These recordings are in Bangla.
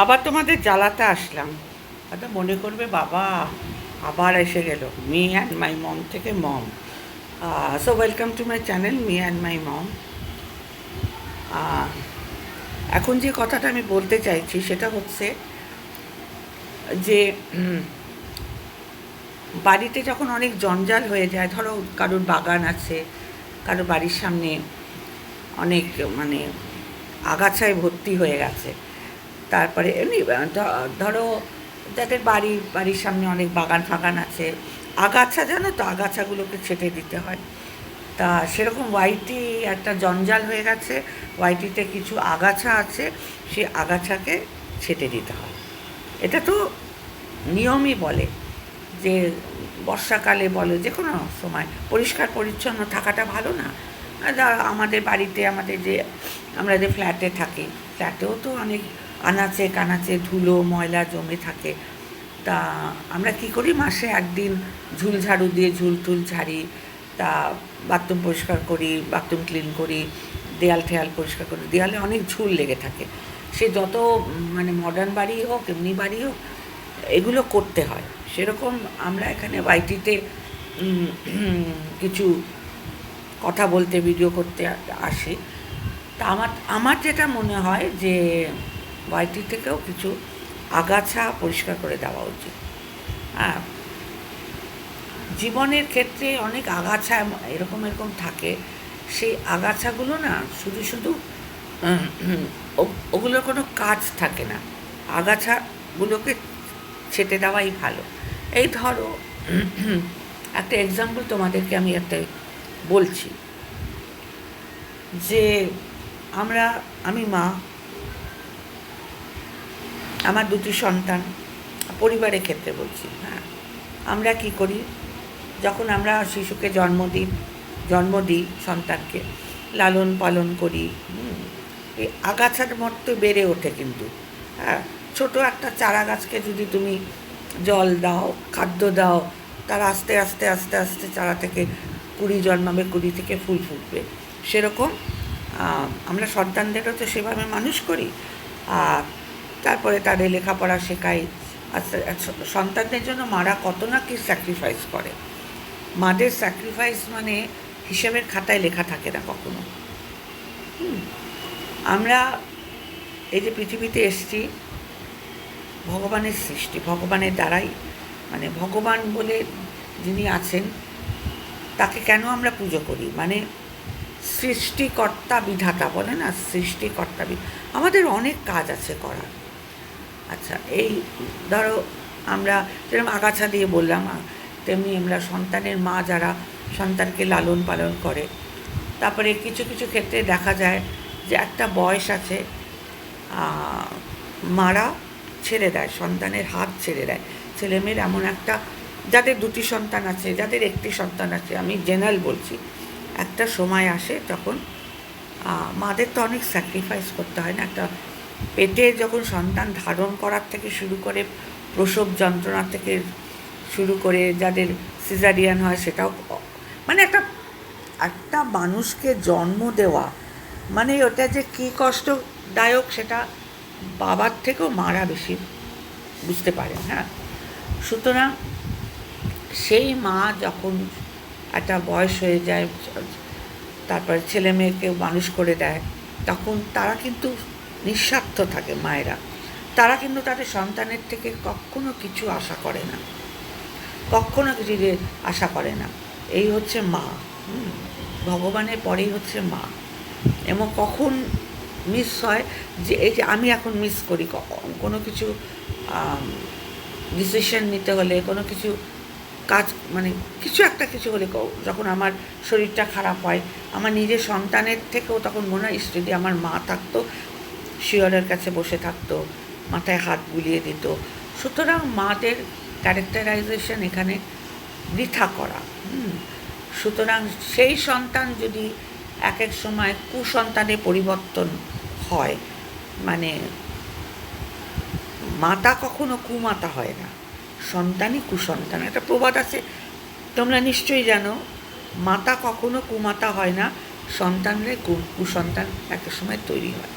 আবার তোমাদের জ্বালাতে আসলাম। হয়তো মনে করবে বাবা, আবার এসে গেল। মি অ্যান্ড মাই মম থেকে mom so welcome to my channel me and my mom এখন যে কথাটা আমি বলতে চাইছি, সেটা হচ্ছে যে বাড়িতে যখন অনেক জঞ্জাল হয়ে যায়, ধরো কারোর বাগান আছে কারোর বাড়ির সামনে অনেক মানে আগাছায় ভর্তি হয়ে গেছে তারপরে এমনি ধরো যাদের বাড়ি, বাড়ির সামনে অনেক বাগান ফাগান আছে, আগাছা, জানো তো, আগাছাগুলোকে ছেটে দিতে হয়। তা সেরকম ওয়াইটি একটা জঞ্জাল হয়ে গেছে ওয়াইটিতে কিছু আগাছা আছে, সেই আগাছাকে ছেটে দিতে হয়। এটা তো নিয়মই বলে যে বর্ষাকালে বলো, যে কোনো সময় পরিষ্কার, পরিচ্ছন্ন থাকাটা ভালো না। আমাদের বাড়িতে আমাদের যে, আমরা যে ফ্ল্যাটে থাকি ফ্ল্যাটেও তো অনেক আনাচে কানাচে ধুলো ময়লা জমে থাকে। তা আমরা কি করি? মাসে একদিন ঝুল ঝাড়ু দিয়ে ঝুল টুল ঝাড়ি তা বাথরুম পরিষ্কার করি বাথরুম ক্লিন করি দেয়াল ঠেয়াল পরিষ্কার করি। দেয়ালে অনেক ঝুল লেগে থাকে। সে যত মানে মডার্ন বাড়ি হোক এমনি বাড়ি হোক এগুলো করতে হয়। সেরকম আমরা এখানে উম, কিছু কথা বলতে ভিডিও করতে আসি। তা আমার আমার যেটা মনে হয় যে ওয়াইটি থেকেও কিছু আগাছা পরিষ্কার করে দেওয়া উচিত। হ্যাঁ জীবনের ক্ষেত্রে অনেক আগাছা এরকম এরকম থাকে। সেই আগাছাগুলো না শুধু শুধু ওগুলোর কোনো কাজ থাকে না। আগাছাগুলোকে ছেটে দেওয়াই ভালো। এই ধরো, একটা এক্সাম্পল তোমাদেরকে আমি একটা বলছি। যে আমরা, আমি মা আমার দুটি সন্তান, পরিবারের ক্ষেত্রে বলছি হ্যাঁ। আমরা কি করি? যখন আমরা শিশুকে জন্ম দিই জন্ম দিই সন্তানকে, লালন পালন করি এই আগাছার মতো বেড়ে ওঠে কিন্তু হ্যাঁ। ছোটো একটা চারা গাছকে যদি তুমি জল দাও, খাদ্য দাও, তার আস্তে আস্তে আস্তে আস্তে চারা থেকে কুড়ি জন্মাবে, কুড়ি থেকে ফুল ফুটবে। সেরকম আমরা সন্তানদেরও তো সেভাবে মানুষ করি। আর তারপরে তাদের লেখাপড়া শেখাই। সন্তানদের জন্য মারা কত না কি স্যাক্রিফাইস করে। মাদের স্যাক্রিফাইস মানে হিসেবের খাতায় লেখা থাকে না কখনো। আমরা এই যে পৃথিবীতে এসছি, ভগবানের সৃষ্টি, ভগবানের দ্বারাই। মানে ভগবান বলে যিনি আছেন, তাকে কেন আমরা পুজো করি? মানে সৃষ্টিকর্তা বিধাতা বলে না? সৃষ্টিকর্তা আমাদের অনেক কাজ আছে করার। আচ্ছা এই ধরো আমরা যেরকম আগাছা দিয়ে বললাম তেমনি আমরা সন্তানের মা যারা সন্তানকে লালন পালন করে, তারপরে কিছু কিছু ক্ষেত্রে দেখা যায় যে একটা বয়স আছে মারা ছেড়ে দেয়, সন্তানের হাত ছেড়ে দেয়। ছেলেমেয়ের এমন একটা, যাদের দুটি সন্তান আছে, যাদের একটি সন্তান আছে, আমি জেনারেল বলছি, একটা সময় আসে তখন মাদের তো অনেক স্যাক্রিফাইস করতে হয় না, একটা পেটে যখন সন্তান ধারণ করার থেকে শুরু করে প্রসব যন্ত্রণা থেকে শুরু করে যাদের সিজারিয়ান হয় সেটাও মানে একটা একটা মানুষকে জন্ম দেওয়া মানে ওটা যে কী কষ্টদায়ক সেটা বাবার থেকেও মারা বেশি বুঝতে পারে হ্যাঁ? সুতরাং সেই মা যখন একটা বয়স হয়ে যায়, তারপরে ছেলে মেয়েকে মানুষ করে দেয়, তখন তারা কিন্তু নিঃস্বার্থ থাকে মায়েরা। তারা কিন্তু তাদের সন্তানের থেকে কখনো কিছু আশা করে না। কখনো কিছু আশা করে না। এই হচ্ছে মা। ভগবানের পরেই হচ্ছে মা। এবং কখন মিস হয় যে এই যে আমি এখন মিস করি কোনো কিছু ডিসিশন নিতে হলে কোনো কিছু কাজ মানে কিছু একটা কিছু হলে যখন আমার শরীরটা খারাপ হয় আমার নিজের সন্তানের থেকেও তখন মনে হয় "ইস, যদি আমার মা থাকতো শিয়রের কাছে বসে থাকতো, মাথায় হাত বুলিয়ে দিত। সুতরাং মাদের ক্যারেক্টারাইজেশন এখানে বৃথা করা। সুতরাং সেই সন্তান যদি এক এক সময় কুসন্তানে পরিবর্তন হয় মানে মাতা কখনো কুমাতা হয় না, সন্তানই কুসন্তান। একটা প্রবাদ আছে, তোমরা নিশ্চয়ই জানো, মাতা কখনো কুমাতা হয় না সন্তানরাই কুসন্তান একটা সময় তৈরি হয়।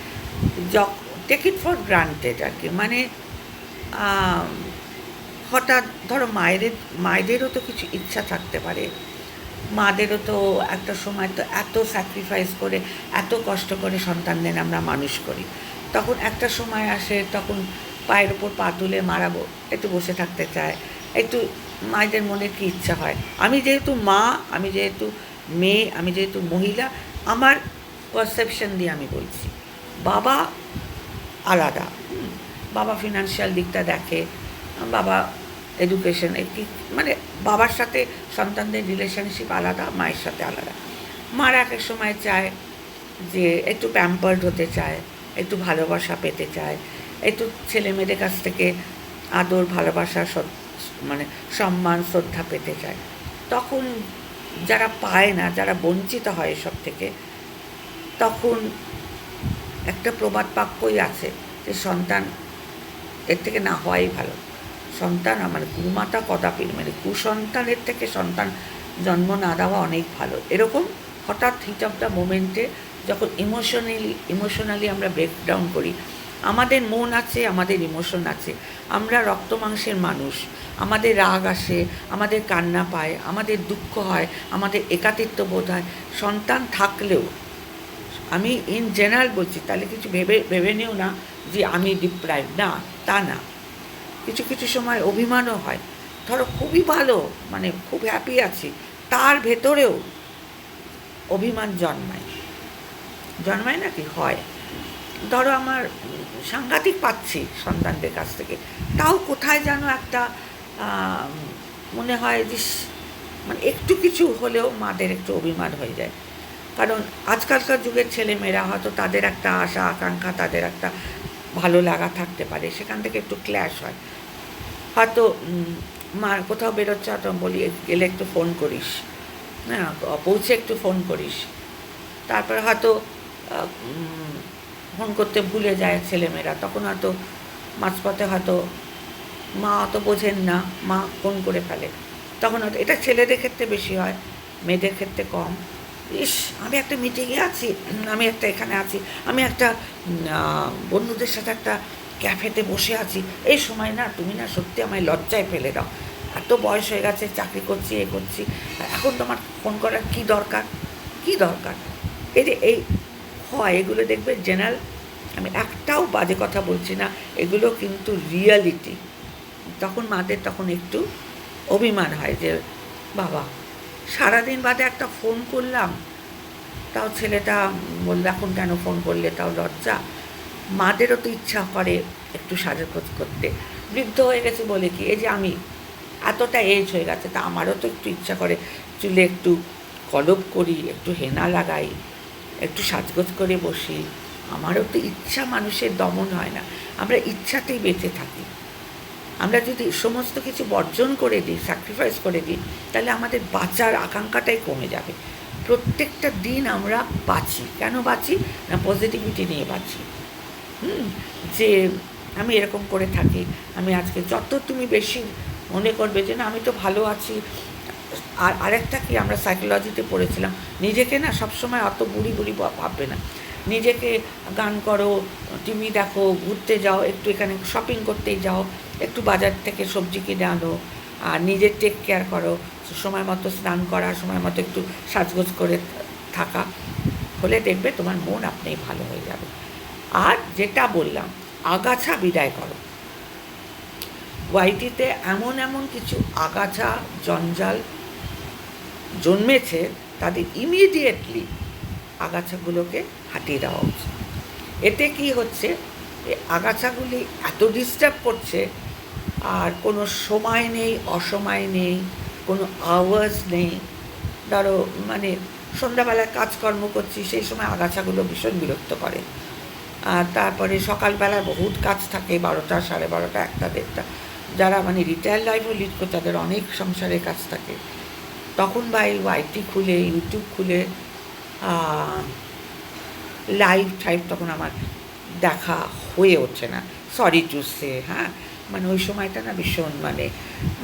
টেক ইট ফর গ্রান্টেড আর কি। মানে হঠাৎ ধরো মায়ের মায়েদেরও তো কিছু ইচ্ছা থাকতে পারে। মাদেরও তো একটা সময় তো এত স্যাক্রিফাইস করে, এত কষ্ট করে সন্তানদের আমরা মানুষ করি। তখন একটা সময় আসে, তখন পায়ের ওপর পা তুলে মারাবো একটু বসে থাকতে চায়। একটু মায়েদের মনে কি ইচ্ছা হয়? আমি যেহেতু মা, আমি যেহেতু মেয়ে, আমি যেহেতু মহিলা, আমার পারসেপশন দিয়ে আমি বলছি। বাবা আলাদা। বাবা ফিনান্সিয়াল দিকটা দেখে, বাবা এডুকেশন একটি মানে বাবার সাথে সন্তানদের রিলেশনশিপ আলাদা, মায়ের সাথে আলাদা। মারা এক এক সময় চায় যে একটু প্যাম্পার্ড হতে চায়, একটু ভালোবাসা পেতে চায়, একটু ছেলে মেয়েদের কাছ থেকে আদর, ভালোবাসা মানে সম্মান, শ্রদ্ধা পেতে চায়। তখন যারা পায় না, যারা বঞ্চিত হয় এসব থেকে, তখন একটা প্রবাদ বাক্যই আছে যে সন্তান, এর থেকে না হওয়াই ভালো। সন্তান আমার গুরুমাতা কদাপি মানে কুসন্তানের থেকে সন্তান জন্ম না দেওয়া অনেক ভালো। এরকম হঠাৎ হিট অফ দ্য মোমেন্টে যখন ইমোশনালি ইমোশনালি আমরা ব্রেকডাউন করি, আমাদের মন আছে, আমাদের ইমোশন আছে, আমরা রক্ত মাংসের মানুষ, আমাদের রাগ আসে, আমাদের কান্না পায়, আমাদের দুঃখ হয়, আমাদের একাতিত্ব বোধ হয়, সন্তান থাকলেও আমি ইন জেনারেল বলছি, তাহলে কিছু ভেবে ভেবে নিও না যে আমি ডিপ্রাইভ না, তা না। কিছু কিছু সময় অভিমানও হয়। ধরো খুবই ভালো মানে খুব হ্যাপি আছি, তার ভেতরেও অভিমান জন্মায়। জন্মায় নাকি হয়। ধরো আমার সাংঘাতিক পাচ্ছি সন্তানদের কাছ থেকে। তাও কোথায় যেন একটা মনে হয় যে মানে একটু কিছু হলেও মাদের একটু অভিমান হয়ে যায়। কারণ আজকালকার যুগের ছেলেমেয়েরা হয়তো তাদের একটা আশা, আকাঙ্ক্ষা, তাদের একটা ভালো লাগা থাকতে পারে, সেখান থেকে একটু ক্ল্যাশ হয়। হয়তো মা কোথাও বেরোচ্ছে, হয়তো বলি গেলে একটু ফোন করিস। হ্যাঁ পৌঁছে একটু ফোন করিস। তারপর হয়তো ফোন করতে ভুলে যায় ছেলেমেয়েরা। তখন হয়তো মাঝপথে হয়তো মা অত বোঝেন না, মা ফোন করে ফেলে। তখন হয়তো, এটা ছেলেদের ক্ষেত্রে বেশি হয়, মেয়েদের ক্ষেত্রে কম। ইস, আমি একটা মিটিংয়ে আছি আমি একটা এখানে আছি, আমি একটা বন্ধুদের সাথে একটা ক্যাফেতে বসে আছি। এই সময় না, তুমি না সত্যি আমায় লজ্জায় ফেলে দাও। এত বয়স হয়ে গেছে, চাকরি করছি, এ করছি। এখন তোমার ফোন করার কি দরকার? কি দরকার? এই যে, এই, হয়, এগুলো দেখবে জেনারেল আমি একটাও বাজে কথা বলছি না, এগুলো কিন্তু রিয়ালিটি তখন মাদের তখন একটু অভিমান হয় যে, বাবা সারাদিন বাদে একটা ফোন করলাম। তাও ছেলেটা বলল, এখন কেন ফোন করলে? তাও লজ্জা। মাদেরও তো ইচ্ছা করে একটু সাজগোজ করতে। বৃদ্ধ হয়ে গেছে বলে কি, এই যে আমি এতটা এজ হয়ে গেছে, তা আমারও তো একটু ইচ্ছা করে চুলে একটু কলপ করি, একটু হেনা লাগাই, একটু সাজগোজ করে বসি। আমারও তো ইচ্ছা, মানুষের দমন হয় না। আমরা ইচ্ছাতেই বেঁচে থাকি। আমরা যদি সমস্ত কিছু বর্জন করে দিই স্যাক্রিফাইস করে দিই, তাহলে আমাদের বাঁচার আকাঙ্ক্ষাটাই কমে যাবে। প্রত্যেকটা দিন আমরা বাঁচি। কেন বাঁচি? না পজিটিভিটি নিয়ে বাঁচি। হুম? যে আমি এরকম করে থাকি, আমি আজকে যত তুমি বেশি মনে করবে যে, না, আমি তো ভালো আছি। আর আরেকটা কি, আমরা সাইকোলজিতে পড়েছিলাম, নিজেকে না সবসময় অত বুড়ি বুড়ি ভাববে না। নিজেকে গান করো, টিভি দেখো, ঘুরতে যাও, একটু এখানে শপিং করতেই যাও একটু বাজার থেকে সবজি কিনে আনো, আর নিজের টেক কেয়ার করো। সময় মতো স্নান করা, সময় মতো একটু সাজগোজ করে থাকা, হলে দেখবে তোমার মন আপনিই ভালো হয়ে যাবে। আর যেটা বললাম, আগাছা বিদায় করো। ওয়াইটিতে এমন এমন কিছু আগাছা, জঞ্জাল জন্মেছে, তাদের ইমিডিয়েটলি আগাছাগুলোকে হাটিয়ে দেওয়া উচিত। এতে কি হচ্ছে আগাছাগুলি এত ডিস্টার্ব করছে আর কোনো সময় নেই, অসময় নেই, কোনো আওয়ার্স নেই। ধরো মানে সন্ধ্যাবেলায় কাজকর্ম করছি, সেই সময় আগাছাগুলো ভীষণ বিরক্ত করে। আর তারপরে সকালবেলায় বহুত কাজ থাকে, বারোটা, সাড়ে বারোটা, একটা দেড়টা। যারা মানে রিটায়ার লাইফও লিড করে, তাদের অনেক সংসারের কাজ থাকে। তখন ভাই ওয়াইটি খুলে ইউটিউব খুলে লাইভ টাইভ তখন আমার দেখা হয়ে ওঠে না। সরি টু সে হ্যাঁ? মানে ওই সময়টা না ভীষণ মানে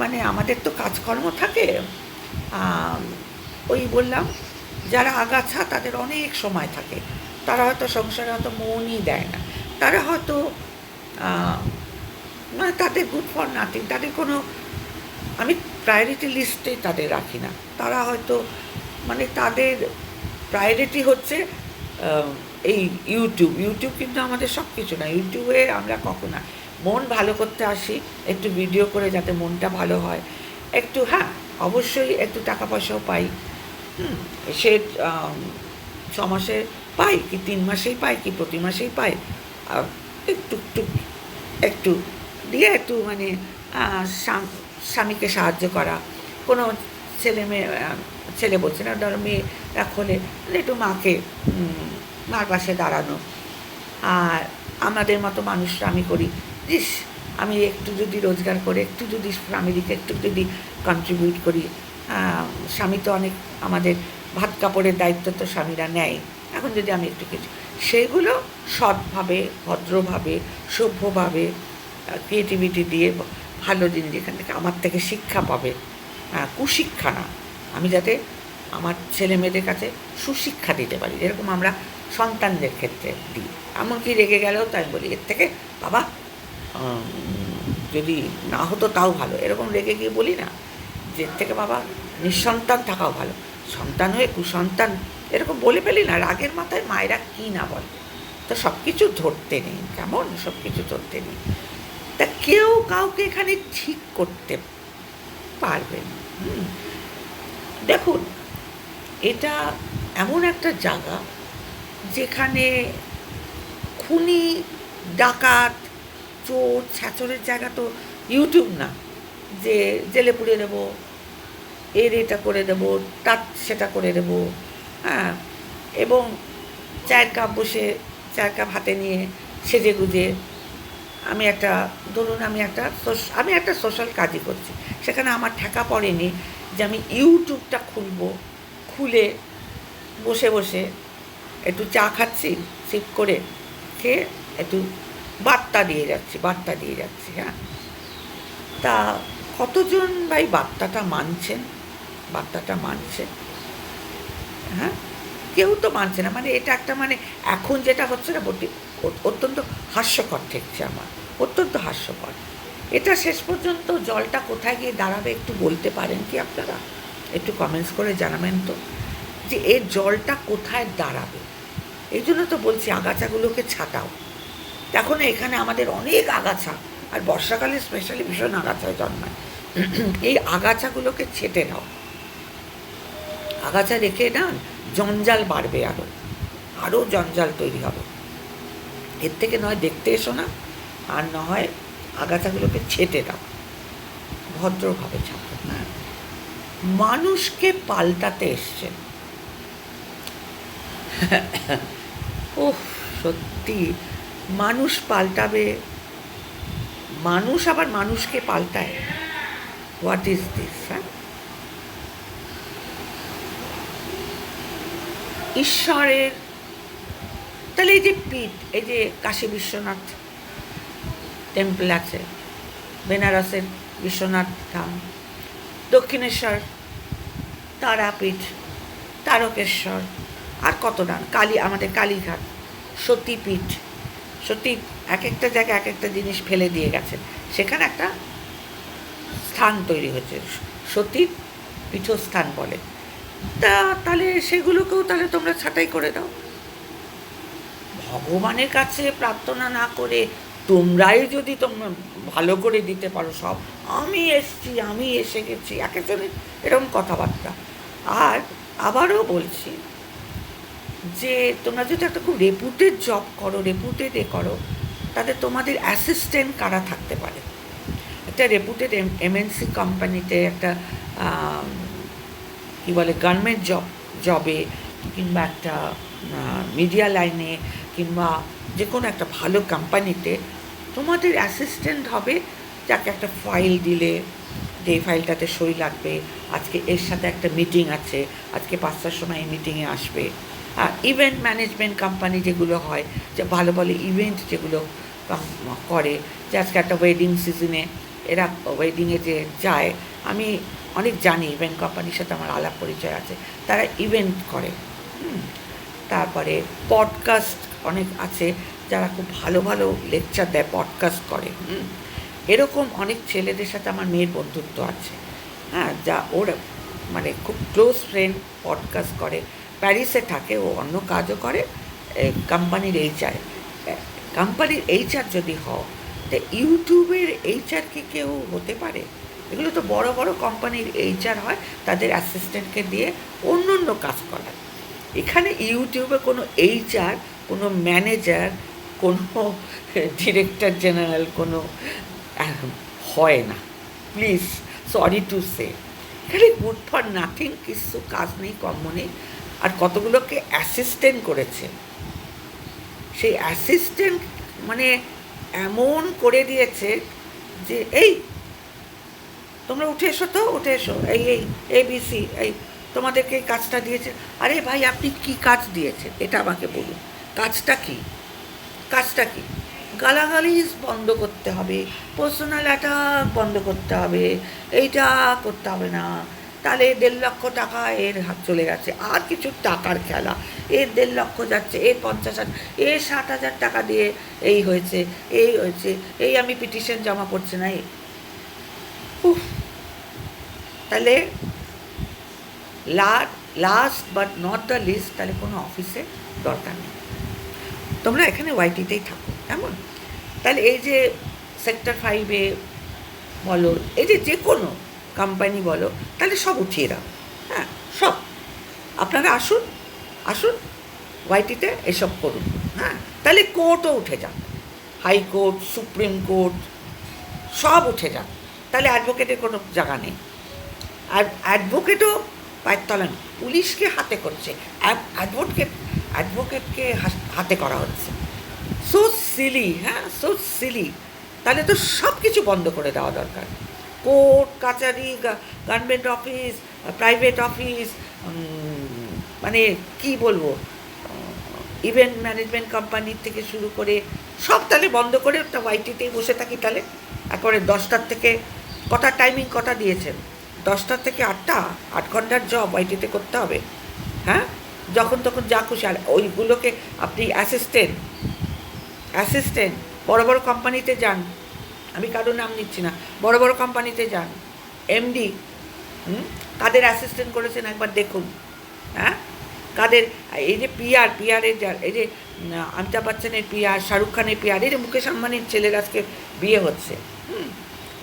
মানে আমাদের তো কাজকর্ম থাকে। ওই বললাম, যারা আগাছা তাদের অনেক সময় থাকে। তারা হয়তো সংসারে হয়তো মনই দেয় না। তারা হয়তো মানে তাদের গুড ফর নাথিং তাদের কোনো, আমি প্রায়োরিটি লিস্টে তাদের রাখি না। তারা হয়তো মানে তাদের প্রায়োরিটি হচ্ছে এই ইউটিউব ইউটিউব কিন্তু আমাদের সব কিছু না ইউটিউবে আমরা কখন মন ভালো করতে আসি, একটু ভিডিও করে যাতে মনটা ভালো হয়। একটু হ্যাঁ অবশ্যই একটু টাকা পয়সাও পাই। সে ছ মাসে পাই কি, তিন মাসেই পাই কি, প্রতি মাসেই পাই। একটু একটু একটু দিয়ে একটু মানে স্বামীকে সাহায্য করা। কোনো ছেলে মেয়ে ছেলে বলছে না ধরো মেয়েরা খোলে একটু মাকে মার পাশে দাঁড়ানো। আর আমাদের মতো মানুষরা আমি করি। ইস, আমি একটু যদি রোজগার করে, একটু যদি ফ্যামিলিকে একটু যদি কন্ট্রিবিউট করি স্বামী তো অনেক আমাদের ভাত কাপড়ের দায়িত্ব তো স্বামীরা নেয়। এখন যদি আমি একটু কিছু, সেগুলো সৎভাবে, ভদ্রভাবে, সভ্যভাবে ক্রিয়েটিভিটি দিয়ে ভালো জিনিস এখান থেকে আমার থেকে শিক্ষা পাবে। কুশিক্ষা না। আমি যাতে আমার ছেলে মেয়েদের কাছে সুশিক্ষা দিতে পারি এরকম আমরা সন্তানদের ক্ষেত্রে দিই। এমনকি রেগে গেলেও তাই বলি, এর থেকে বাবা যদি না হতো তাও ভালো। এরকম রেগে গিয়ে বলি না, যে থেকে বাবা নিঃসন্তান থাকাও ভালো। সন্তান হয়ে কুসন্তান, এরকম বলে ফেলি না, রাগের মাথায় মায়েরা কী না বলে। তো সব কিছু ধরতে নেই, কেমন? সব কিছু ধরতে নেই। তা কেউ কাউকে এখানে ঠিক করতে পারবে না। দেখুন, এটা এমন একটা জায়গা যেখানে খুনি, ডাকাত চোর ছ্যাচরের জায়গা তো ইউটিউব না। যে জেলে পুড়ে দেবো এর এটা করে দেবো তার সেটা করে দেবো হ্যাঁ। এবং চায়ের কাপ বসে, চায়ের কাপ হাতে নিয়ে সেজে গুজে আমি একটা, ধরুন আমি একটা আমি একটা সোশ্যাল কাজই করছি। সেখানে আমার ঠেকা পড়েনি যে আমি ইউটিউবটা খুলবো, খুলে বসে বসে একটু চা খাচ্ছি সিপ করে খেয়ে একটু বার্তা দিয়ে যাচ্ছে, বার্তা দিয়ে যাচ্ছে হ্যাঁ। তা কতজন ভাই বার্তাটা মানছেন? বার্তাটা মানছে হ্যাঁ? কেউ তো মানছে না মানে এটা একটা মানে এখন যেটা হচ্ছে না, বটি অত্যন্ত হাস্যকর ঠেকছে আমার, অত্যন্ত হাস্যকর। এটা শেষ পর্যন্ত জলটা কোথায় গিয়ে দাঁড়াবে একটু বলতে পারেন কি আপনারা? একটু কমেন্টস করে জানাবেন তো, যে এর জলটা কোথায় দাঁড়াবে? এই জন্য তো বলছি আগাছাগুলোকে ছাটাও। দেখো না এখানে আমাদের অনেক আগাছা, আর বর্ষাকালে স্পেশালি ভীষণ আগাছায় জন্মায়। এই আগাছাগুলোকে ছেটে দাও আগাছা রেখে না জঞ্জাল বাড়বে আরও আরও জঞ্জাল তৈরি হবে। এর থেকে নয়, দেখতে এসো না, আর না হয় আগাছাগুলোকে ছেটে দাও। ভদ্রভাবে ছাপো। মানুষকে পাল্টাতে এসছেন ওহ সত্যি। মানুষ পাল্টাবে। মানুষ আবার মানুষকে পাল্টায়। হোয়াট ইজ দিস হ্যাঁ? ঈশ্বরের তাহলে এই যে পীঠ, এই যে কাশী বিশ্বনাথ টেম্পল আছে, বেনারসের বিশ্বনাথ ধাম, দক্ষিণেশ্বর, তারাপীঠ, তারকেশ্বর, আর কত নাম কালী, আমাদের কালীঘাট, সতীপীঠ। সতী এক একটা জায়গায় এক একটা জিনিস ফেলে দিয়ে গেছে। সেখানে একটা স্থান তৈরি হয়েছে। সতীর পীঠস্থান বলে। তা তাহলে সেগুলোকেও তাহলে তোমরা ছাঁটাই করে দাও ভগবানের কাছে প্রার্থনা না করে তোমরাই যদি তোমরা ভালো করে দিতে পারো সব, আমি এসছি, আমি এসে গেছি। এক একজনের এরকম কথাবার্তা। আর আবারও বলছি যে তোমরা যদি একটা খুব রেপুটেড জব করো রেপুটেড এ করো, তাতে তোমাদের অ্যাসিস্ট্যান্ট কারা থাকতে পারে? একটা রেপুটেড এমএনসি কোম্পানিতে একটা কি বলে গভর্নমেন্ট জব জবে কিংবা একটা মিডিয়া লাইনে কিংবা যে কোনো একটা ভালো কোম্পানিতে তোমাদের অ্যাসিস্ট্যান্ট হবে, যাকে একটা ফাইল দিলে, যে ফাইলটাতে সই লাগবে, আজকে এর সাথে একটা মিটিং আছে, আজকে পাঁচটার সময় এই মিটিংয়ে আসবে। ইভেন্ট ম্যানেজমেন্ট কোম্পানি যেগুলো হয়, যে ভালো ভালো ইভেন্ট যেগুলো করে, যে আজকে একটা ওয়েডিং সিজনে এরা ওয়েডিংয়ে যে যায়, আমি অনেক জানি ইভেন্ট কোম্পানির সাথে আমার আলাপ পরিচয় আছে, তারা ইভেন্ট করে। তারপরে পডকাস্ট অনেক আছে, যারা খুব ভালো ভালো লেকচার দেয় পডকাস্ট করে এরকম অনেক ছেলেদের সাথে আমার মেয়ের বন্ধুত্ব আছে হ্যাঁ যা ওর মানে খুব ক্লোজ ফ্রেন্ড পডকাস্ট করে প্যারিসে থাকে, ও অন্য কাজও করে কোম্পানির এইচআর কোম্পানির এইচআর যদি হও, তো ইউটিউবের এইচআর কি কেউ হতে পারে? এগুলো তো বড় বড় কোম্পানির এইচআর হয়, তাদের অ্যাসিস্ট্যান্টকে দিয়ে অন্য অন্য কাজ করায় এখানে ইউটিউবে কোনো এইচআর কোনো ম্যানেজার কোনো ডিরেক্টর জেনারেল কোনো হয় না। প্লিজ সরি টু সে এখানে গুড ফর নাথিং কিছু কাজ নেই, কর্ম নেই। আর কতগুলোকে অ্যাসিস্ট্যান্ট করেছে। সেই অ্যাসিস্ট্যান্ট মানে এমন করে দিয়েছে যে, এই, তোমরা উঠে এসো তো, উঠে এসো। এই এই এবিসি এই, তোমাদেরকে এই কাজটা দিয়েছে। আরে ভাই, আপনি কি কাজ দিয়েছেন? এটা আমাকে বলুন। কাজটা কি? কাজটা কি? গালাগালি বন্ধ করতে হবে পার্সোনাল অ্যাটাক বন্ধ করতে হবে, এইটা করতে হবে না। তাহলে দেড় লক্ষ টাকা এর হাত চলে গেছে। আর কিছু টাকার খেলা। এর দেড় লক্ষ যাচ্ছে এর পঞ্চাশ হাজার এর ষাট হাজার টাকা দিয়ে এই হয়েছে এই হয়েছে, এই আমি পিটিশন জমা করছি না এই উফ। তাহলে last but not the least তাহলে কোনো অফিসে দরকার নেই। তোমরা এখানে ওয়াইটিতেই থাকো এমন তাহলে এই যে সেক্টর ফাইভে বলো, এই যে যে কোনো কোম্পানি বলো, তাহলে সব উঠিয়ে দাও। হ্যাঁ সব। আপনারা আসুন আসুন ওয়াইটিতে এসব করুন। হ্যাঁ তাহলে কোর্টও উঠে যান হাইকোর্ট সুপ্রিম কোর্ট সব উঠে যান তাহলে অ্যাডভোকেটের কোনো জায়গা নেই। আর অ্যাডভোকেটও পায়ের তলা। পুলিশকে হাতে করছে। অ্যাডভোকেট অ্যাডভোকেটকে হাতে করা হচ্ছে। সো সিলি হ্যাঁ সো সিলি তাহলে তো সব কিছু বন্ধ করে দেওয়া দরকার। কোর্ট, কাচারি গভর্নমেন্ট অফিস প্রাইভেট অফিস মানে কি বলব? ইভেন্ট ম্যানেজমেন্ট কোম্পানির থেকে শুরু করে সব তাহলে বন্ধ করে একটা ওয়াইটিতেই বসে থাকি তাহলে তারপরে দশটার থেকে কটা টাইমিং কটা দিয়েছেন? দশটার থেকে আটটা, আট ঘণ্টার জব ওয়াইটিতে করতে হবে। হ্যাঁ? যখন তখন যা খুশি। আর ওইগুলোকে আপনি অ্যাসিস্ট্যান্ট অ্যাসিস্ট্যান্ট বড় বড় কোম্পানিতে যান। আমি কারোর নাম নিচ্ছি না। বড় বড় কোম্পানিতে যান। এমডি কাদের অ্যাসিস্ট্যান্ট করেছেন একবার দেখুন। হ্যাঁ? কাদের, এই যে পিআর পিআরের যার, এই যে অমিতাভ বচ্চনের পিআর শাহরুখ খানের পিআর এই যে মুকেশ আম্বানির ছেলের আজকে বিয়ে হচ্ছে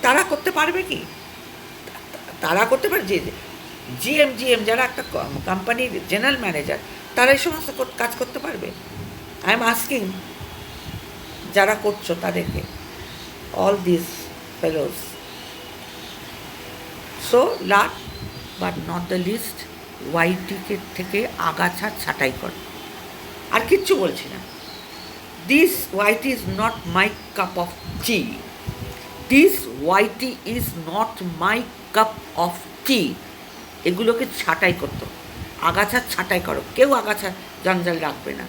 তারা করতে পারবে কি? তারা করতে পারে যে জিএম জিএম যারা একটা কোম্পানির জেনারেল ম্যানেজার তারা এই সমস্ত কাজ করতে পারবে। আই এম আস্কিং যারা করছ তাদেরকে। All this fellows so lot but not the least ওয়াইটিকে থেকে আগাছা ছাঁটাই কর। আর কিচ্ছু বলছি না। This white is not my cup of tea this whitey is not my cup of tea এগুলোকে ছাঁটাই করতো। আগাছা ছাঁটাই করো। কেউ আগাছা জঞ্জাল রাখবে না।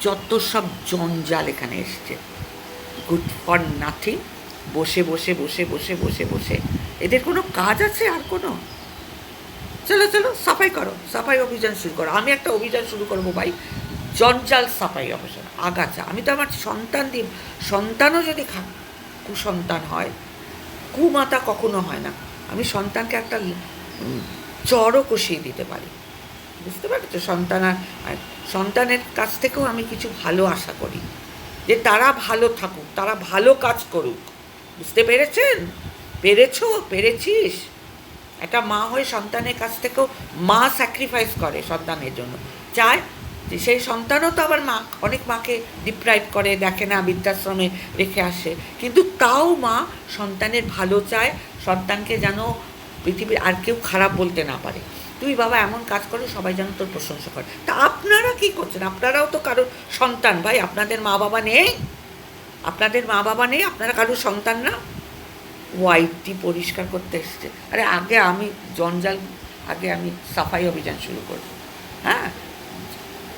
যত সব জঞ্জাল এখানে এসছে। গুড ফর নাথিং বসে বসে বসে বসে বসে বসে। এদের কোনো কাজ আছে আর কোনো? চলো চলো, সাফাই করো, সাফাই অভিযান শুরু করো। আমি একটা অভিযান শুরু করব ভাই। জঞ্জাল সাফাই অভিযান, আগাছা। আমি তো আমার সন্তান দিই সন্তানও যদি খা, কুসন্তান হয়, কুমাতা কখনো হয় না। আমি সন্তানকে একটা চরও কষিয়ে দিতে পারি। বুঝতে পারছ? সন্তান আর সন্তানের কাছ থেকেও আমি কিছু ভালো আশা করি। যে তারা ভালো থাকুক, তারা ভালো কাজ করুক। বুঝতে পেরেছেন? পেরেছ? পেরেছিস? একটা মা হয়ে সন্তানের কাছ থেকেও মা স্যাক্রিফাইস করে সন্তানের জন্য। চায় সেই সন্তানও তো আবার মা, অনেক মাকে ডিপ্রাইভ করে, দেখে না, বৃদ্ধাশ্রমে রেখে আসে। কিন্তু তাও মা সন্তানের ভালো চায়, সন্তানকে যেন পৃথিবীর আর কেউ খারাপ বলতে না পারে। তুই বাবা এমন কাজ করে, সবাই যেন তোর প্রশংসা করে। তা আপনারা কি করছেন? আপনারাও তো কারোর সন্তান, ভাই। আপনাদের মা বাবা নেই? আপনাদের মা বাবা নেই, আপনারা কারোর সন্তান না। ওয়াইটি পরিষ্কার করতে এসছে। আরে আগে আমি জঞ্জাল, আগে আমি সাফাই অভিযান শুরু করব। হ্যাঁ?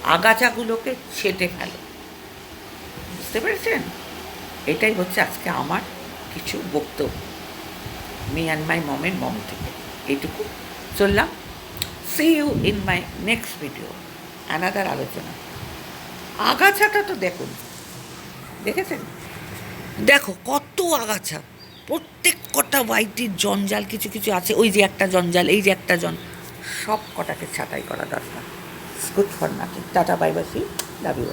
আগাছাগুলোকে ছেটে ফেলো। বুঝতে পেরেছেন? এটাই হচ্ছে আজকে আমার কিছু বক্তব্য। মি অ্যান্ড মাই মমের মম থেকে। এইটুকু চললাম। See you in my next video another আলোচনা। আগাছাটা তো দেখুন দেখেছেন? দেখো, কত আগাছা। প্রত্যেক কটা বাড়িটির জঞ্জাল, কিছু কিছু আছে। ওই যে একটা জঞ্জাল, এই যে একটা জন। সব কটাকে ছাঁটাই করা দরকার। গুড ফর নাথিং টাটা বাইবাসি লাভ ইউ